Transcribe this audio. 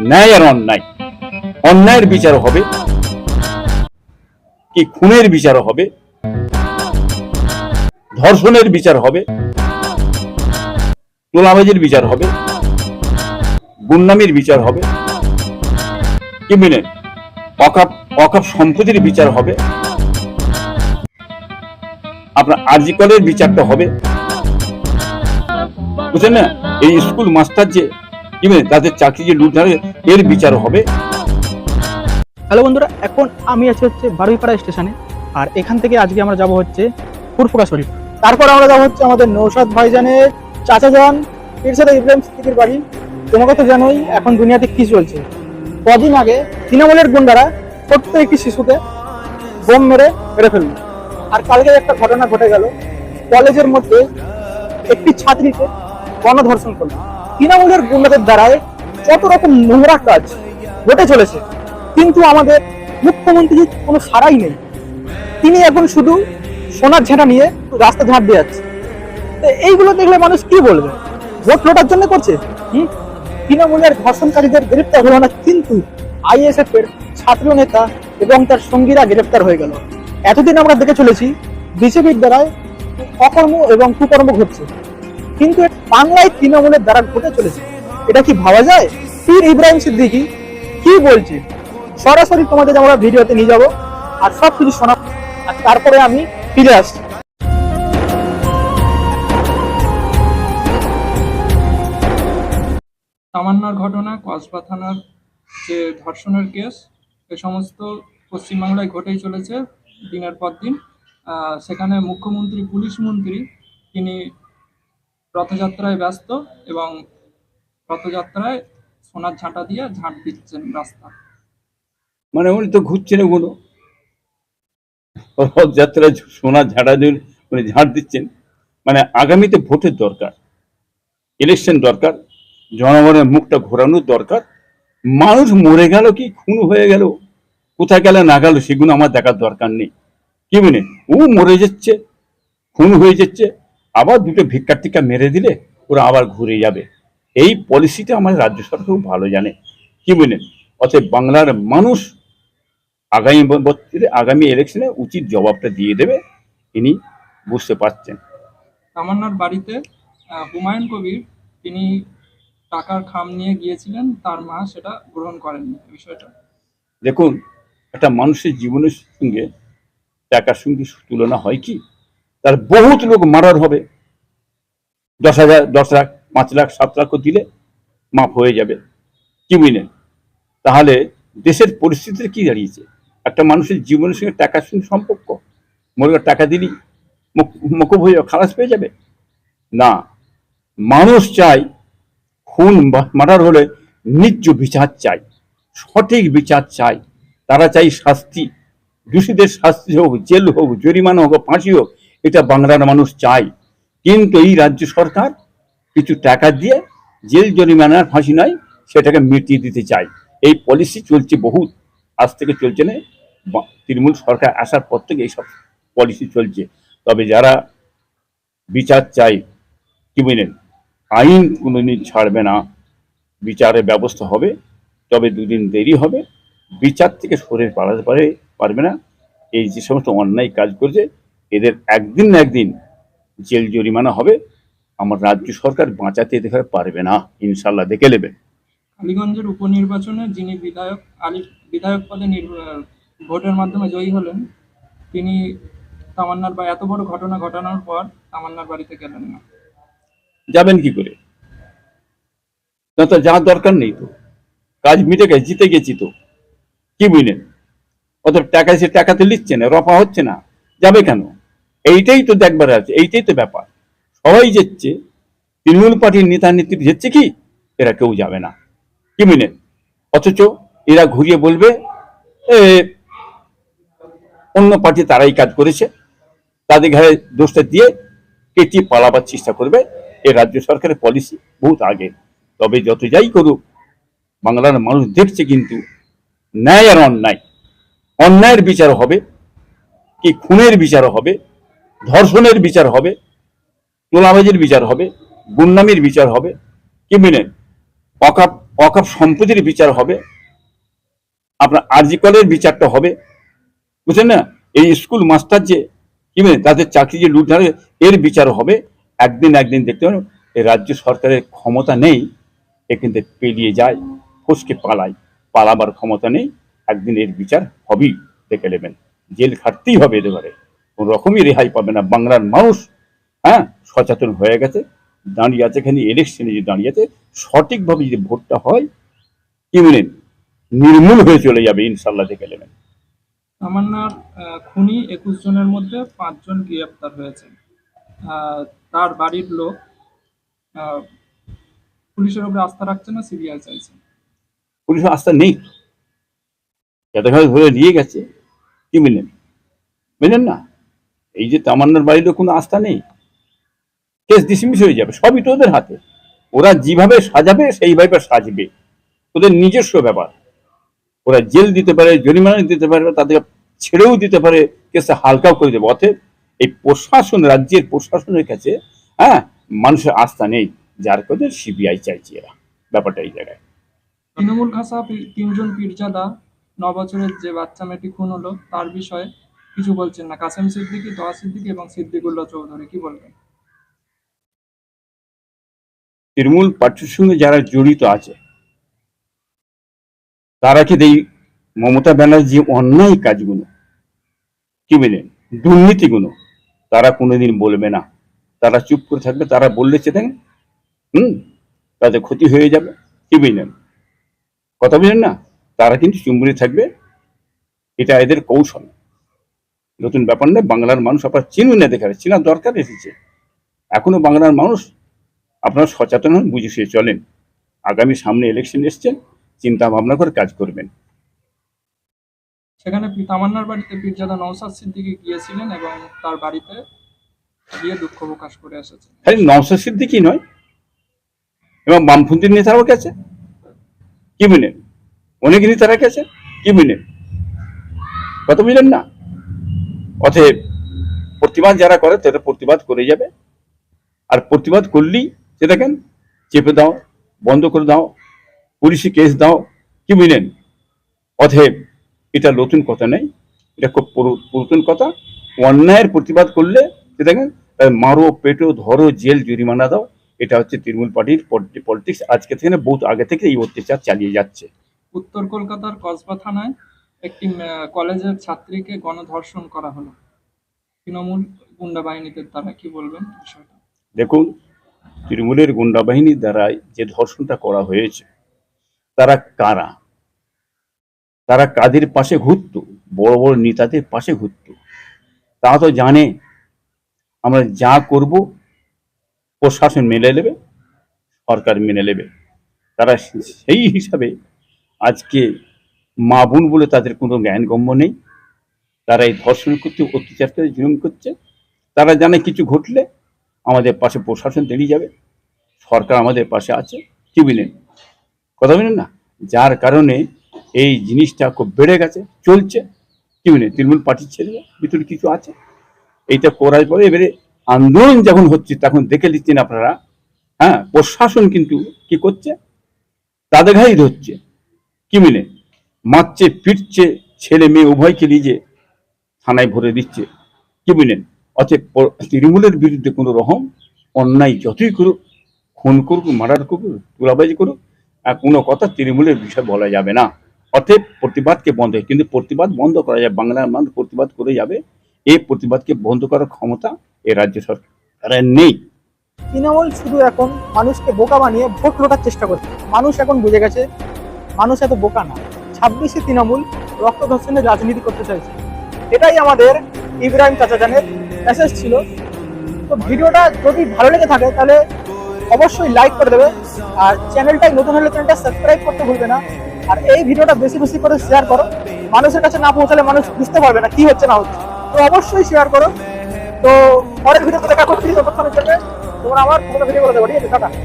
ন্যায় আর অন্যায়। অন্যায়ের বিচার হবে কি খুনের বিচার হবে? ধর্ষণের বিচার হবে? তোলাবাজির বিচার হবে? গুন্ডামির বিচার হবে? কি মিনে অকাপ অকাপ সম্পত্তির বিচার হবে? আপনার আর্জিকলের বিচারটা হবে? বুঝলেন না? এই স্কুল মাস্টার যে মিনে তাদের চাকরি যে এর হবে। হ্যালো বন্ধুরা, এখন আমি আছি হচ্ছে বারুইপাড়া স্টেশনে, আর এখান থেকে আজকে আমরা যাব হচ্ছে শরীফ। তারপর আমরা হচ্ছে আমাদের নৌসাদ ভাইজানের ইরশাদ ইব্রাহিম সিদ্দিকির বাড়ি। তোমাকে তো জানোই, এখন দুনিয়াতে কি চলছে। কদিন আগে তৃণমূলের গুন্ডারা ছোট্ট একটি শিশুকে বোম মেরে মেরে ফেলল। আর কালকে একটা ঘটনা ঘটে গেল। কলেজের মধ্যে একটি ছাত্রীকে গণধর্ষণ করল। তৃণমূলের গুন্ডাদের দ্বারায় কত রকম নোংরা কাজ ঘটে চলেছে, কিন্তু আমাদের মুখ্যমন্ত্রীর কোনো সারাই নেই। তিনি এখন শুধু সোনার ঝাঁটা নিয়ে রাস্তা ঝাঁট দিয়ে যাচ্ছে। তো এইগুলো দেখলে মানুষ কি বলবে? ভোট লোটার জন্য করছে? হুম? তৃণমূলের ধর্ষণকারীদের গ্রেপ্তার হলো না, কিন্তু আইএসএফ এর ছাত্র নেতা এবং তার সঙ্গীরা গ্রেপ্তার হয়ে গেল। এতদিন আমরা দেখে চলেছি, বিজেপির দ্বারায় অকর্ম এবং কুকর্ম ঘটছে। কিন্তু এ বাংলায় তৃণমূলের দ্বারা ঘটে চলেছে। এটা কি ভাবা যায়? পীর ইব্রাহিম সিদ্দিকি কি বলছে? সরাসরি তোমাদের আমরা ভিডিওতে নিয়ে যাব, আর সব কিছু শোনা আর তারপরে আমি ফিরে আসছি। তামান্নার ঘটনা কসবা থানার যে ধর্ষণের কেস, এ সমস্ত পশ্চিমবাংলায় ঘটেই চলেছে দিনের পর দিন। সেখানে মুখ্যমন্ত্রী, পুলিশ মন্ত্রী, তিনি রথযাত্রায় ব্যস্ত এবং রথযাত্রায় সোনার ঝাঁটা দিয়ে ঝাঁট দিচ্ছেন রাস্তা। মানে উনি তো ঘুরছেন ওগুলো রথযাত্রায় সোনার ঝাঁটা দিয়ে উনি ঝাঁট দিচ্ছেন। মানে আগামীতে ভোটের দরকার ইলেকশন দরকার, জনগণের মুখটা ঘোরানোর দরকার। মানুষ মরে গেল কি, খুন হয়ে গেল, কোথায় গেলে না গেল সেগুলো আমার দেখার দরকার নেই। কি মানে ও মরে যাচ্ছে, খুন হয়ে যাচ্ছে আবার দুটো ভিক্ষার টিকা মেরে দিলে ওরা আবার ঘুরে যাবে। এই পলিসিটা আমার রাজ্য সরকার খুব ভালো জানে। কি বলেন? অতএব বাংলার মানুষ আগামী বছরে আগামী ইলেকশনে উচিত জবাবটা দিয়ে দেবে তিনি বুঝতে পারছেন। তামান্নার বাড়িতে হুমায়ুন কবির তিনি টাকার খাম নিয়ে গিয়েছিলেন তার মা সেটা গ্রহণ করেননি। বিষয়টা? দেখুন একটা মানুষের জীবনের সঙ্গে টাকার সঙ্গে তুলনা হয় কি? তার বহুত লোক মারার হবে। দশ হাজার দশ লাখ পাঁচ লাখ সাত লাখ দিলে মাফ হয়ে যাবে। কি বুঝলেন তাহলে দেশের পরিস্থিতিতে কি দাঁড়িয়েছে? একটা মানুষের জীবনের সঙ্গে টাকার সঙ্গে সম্পর্ক? মনে টাকা দিলি মুকুব হয়ে যাবে, খালাস পেয়ে যাবে? না। মানুষ চাই খুন মারার হলে ন্যায্য বিচার চাই সঠিক বিচার চাই তারা চাই শাস্তি। দোষীদের শাস্তি হোক জেল হোক জরিমানা হোক ফাঁসি হোক এটা বাংলার মানুষ চাই কিন্তু এই রাজ্য সরকার কিছু টাকা দিয়ে জেল জরিমানার ফাঁসি নয়, সেটাকে মিটিয়ে দিতে চাই এই পলিসি চলছে বহুত। আজ থেকে চলছে না তৃণমূল সরকার আসার পর থেকে এইসব পলিসি চলছে। তবে যারা বিচার চাই কি বুঝলেন আইন কোনোদিন ছাড়বে না। বিচারের ব্যবস্থা হবে, তবে দুদিন দেরি হবে। বিচার থেকে সরে পালাতে পারে পারবে না। এই যে সমস্ত অন্যায় কাজ করছে এদের একদিন না একদিন জেল জরিমানা হবে। আমার রাজ্য সরকার বাঁচাতে দেখে পারবে না। ইনশাল্লাহ দেখে নেবে। কালীগঞ্জের উপনির্বাচনে যিনি বিধায়ক আলী বিধায়ক পদে ভোটের মাধ্যমে জয়ী হলেন তিনি তামান্নার বা এত বড় ঘটনা ঘটানোর পর তামান্নার বাড়িতে গেলেন না। যাবেন কি করে? না তো যাওয়ার দরকার নেই তো। কাজ মিটে গেছে জিতে গেছি তো। কি বুঝলেন? অত টাকা সে টাকাতে লিখছে না রফা হচ্ছে না। যাবে কেন? এইটাই তো দেখবার আছে, এইটাই তো ব্যাপার। সবাই যাচ্ছে, তৃণমূল পার্টির নেতা নেত্রী যাচ্ছে কি? এরা কেউ যাবে না। কি বুঝলেন অথচ এরা ঘুরিয়ে বলবে অন্য পার্টি তারাই কাজ করেছে, তাদের ঘরে দোষটা দিয়ে কেটে পালাবার চেষ্টা করবে। এ রাজ্য সরকারের পলিসি বহুত আগে। তবে যত যাই করুক, বাংলার মানুষ দেখছে কিন্তু ন্যায় আর অন্যায়। অন্যায়ের বিচার হবে, কি খুনের বিচার হবে ধর্ষণের বিচার হবে, তোলাবাজির বিচার হবে, গুন্ডামির বিচার হবে, কি মিলেন অকাপ অকাপ সম্পত্তির বিচার হবে, আপনার আর্জিকলের বিচারটা হবে, বুঝলেন না? এই স্কুল মাস্টার যে, কি তাদের চাকরি যে লুট এর বিচার হবে। একদিন একদিন দেখতে পাবেন রাজ্য সরকারের ক্ষমতা নেই, এ কিন্তু পেরিয়ে যায়, ফসকে পালায়, পালাবার ক্ষমতা নেই, একদিন এর বিচার হবেই, দেখে নেবেন। জেল খাটতেই হবে এদের কোন রকমই রেহাই পাবে না। বাংলার মানুষ হ্যাঁ সচেতন হয়ে গেছে দাঁড়িয়ে আছে এখানে ইলেকশনে যে দাঁড়িয়ে আছে সঠিকভাবে যদি ভোটটা হয় বলেন নির্মূল হয়ে চলে যাবে ইনশাল্লাহ দেখে নেবেন তামান্নার খুনি একুশ জনের মধ্যে পাঁচজন গ্রেপ্তার হয়েছে। তার বাড়ির লোক পুলিশের উপরে আস্থা রাখছে না সিবিআই চাইছে। পুলিশের আস্থা নেই। যতভাবে ধরে নিয়ে গেছে। কি বললেন বুঝলেন না। এই যে তামান্নার বাড়িরও কোনো আস্থা নেই? কেস ডিসমিস হয়ে যাবে, সবই তো ওদের হাতে। ওরা যেভাবে সাজাবে, সেইভাবে সাজবে। ওদের নিজস্ব ব্যাপার। ওরা জেল দিতে পারে, জরিমানা দিতে পারে তাদের ছেড়েও দিতে পারে, কেসটা হালকাও করে দেবে। অতএব এই প্রশাসন, রাজ্যের প্রশাসনের কাছে হ্যাঁ মানুষের আস্থা নেই। যার কাছে সিবিআই চাইছে এরা, ব্যাপারটা এই জায়গায়। তৃণমূল পি- তিনজন পীরজাদা ন বছরের যে বাচ্চা মেয়েটি খুন হলো, তার বিষয়ে কিছু বলছেন না। কাসেম সিদ্দিকী, দোয়া সিদ্দিকী এবং সিদ্দিকুল্লাহ চৌধুরী, কি বলবেন? তৃণমূল পার্টির সঙ্গে যারা জড়িত আছে, তারা কি এই মমতা ব্যানার্জি অন্যায় কাজগুলো, কি বলেন, দুর্নীতিগুলো তারা কোনোদিন বলবে না। তারা চুপ করে থাকবে, তারা বললে চেতেন হুম, তাদের ক্ষতি হয়ে যাবে, কি বুঝলেন কথা বুঝলেন না, তারা কিন্তু চুম্বুরি থাকবে, এটা এদের কৌশল। নতুন ব্যাপার নেই বাংলার মানুষ আপনার চিনুন না দেখাবে চেনার দরকার এসেছে। এখনও বাংলার মানুষ আপনার সচেতন হন বুঝে শুয়ে চলেন। আগামী সামনে ইলেকশন এসছেন চিন্তা ভাবনা করে কাজ করবেন। সেখানে পি- তামান্নার বাড়িতে পীরজাদা নওসাদ সিদ্দিকী গিয়েছিলেন এবং তার বাড়িতে গিয়ে দুঃখ প্রকাশ করে এসেছেন। খালি নওসাদ সিদ্দিকি নয় এবং বামপন্থী নেতারাও গেছে। কি বুঝলেন অনেক নেতারা গেছে কি বুঝলেন কত বুঝলেন না? অতএব প্রতিবাদ যারা করে তারা প্রতিবাদ করে যাবে। আর প্রতিবাদ করলেই দেখেন, চেপে দাও, বন্ধ করে দাও, পুলিশে কেস দাও, কি বুঝলেন? অতএব এটা নতুন কথা নেই এটা খুব পুরাতন কথা। অন্যায়ের প্রতিবাদ করলে সে দেখেন মারো, পেটো, ধরো, জেল, জরিমানা দাও। এটা হচ্ছে তৃণমূল পার্টির পলিটিক্স। আজকে থেকে না, বহুত আগে থেকে এই অত্যাচার চালিয়ে যাচ্ছে। উত্তর কলকাতার কসবা থানায় একটি কলেজের ছাত্রীকে গণধর্ষণ করা হলো। তৃণমূল গুন্ডা বাহিনীতে তারা কি বলবেন বিষয়টা? দেখুন, তৃণমূলের গুন্ডা বাহিনীর দ্বারা যে ধর্ষণটা করা হয়েছে, তারা কারা? তারা কাদের পাশে ঘুরত? বড় বড় নেতাদের পাশে ঘুরত। তারা তো জানে, আমরা যা করব, প্রশাসন মেনে নেবে, সরকার মেনে নেবে। তারা সেই হিসাবে আজকে মা বোন বলে তাদের কোনো জ্ঞানগম্য নেই। তারা এই ধর্ষণ করতে, অত্যাচার করে, জুলুম করছে। তারা জানে কিছু ঘটলে আমাদের পাশে প্রশাসন দাঁড়িয়ে যাবে। সরকার আমাদের পাশে আছে। কি বুঝলেন কথা বলেন না? যার কারণে এই জিনিসটা খুব বেড়ে গেছে, চলছে। কি বুঝলেন তৃণমূল পার্টির ছেলে ভিতরে কিছু আছে। এইটা করার পরে এবারে আন্দোলন যখন হচ্ছে, তখন দেখে নিচ্ছেন আপনারা হ্যাঁ প্রশাসন কিন্তু কি করছে? তাদের ঘাই ধরছে। কি মিলে মারছে পিটছে ছেলে মেয়ে উভয়কে নিজে থানায় ভরে দিচ্ছে। কি বুঝলেন? অতএব তৃণমূলের বিরুদ্ধে কোনো রকম অন্যায় যতই করুক, খুন করুক, মার্ডার করুক, তুলাবাজি করুক, আর কোনো কথা তৃণমূলের বিষয় বলা যাবে না। অতএব প্রতিবাদকে বন্ধ কিন্তু প্রতিবাদ বন্ধ করা যায় বাংলার মানুষ প্রতিবাদ করে যাবে, এই প্রতিবাদকে বন্ধ করার ক্ষমতা এ রাজ্য সরকারের নেই। তৃণমূল শুধু এখন মানুষকে বোকা বানিয়ে ভোট লোটার চেষ্টা করছে। মানুষ এখন বুঝে গেছে, মানুষ এত বোকা না। ছাব্বিশে তৃণমূল রক্ত ধর্ষণের রাজনীতি করতে চাইছে। এটাই আমাদের ইব্রাহিম চাচাজানের মেসেজ ছিল। তো ভিডিওটা যদি ভালো লেগে থাকে, তাহলে অবশ্যই লাইক করে দেবে। আর চ্যানেলটাই নতুন হলে চ্যানেলটা সাবস্ক্রাইব করতে ভুলবে না। আর এই ভিডিওটা বেশি বেশি করে শেয়ার করো। মানুষের কাছে না পৌঁছালে মানুষ বুঝতে পারবে না কি হচ্ছে, না হচ্ছে। তো অবশ্যই শেয়ার করো। তো পরের ভিডিওতে দেখা করছি জন্য তোমরা আমার কোনো ভিডিও করে দেবো ঠিক আছে, টাটা।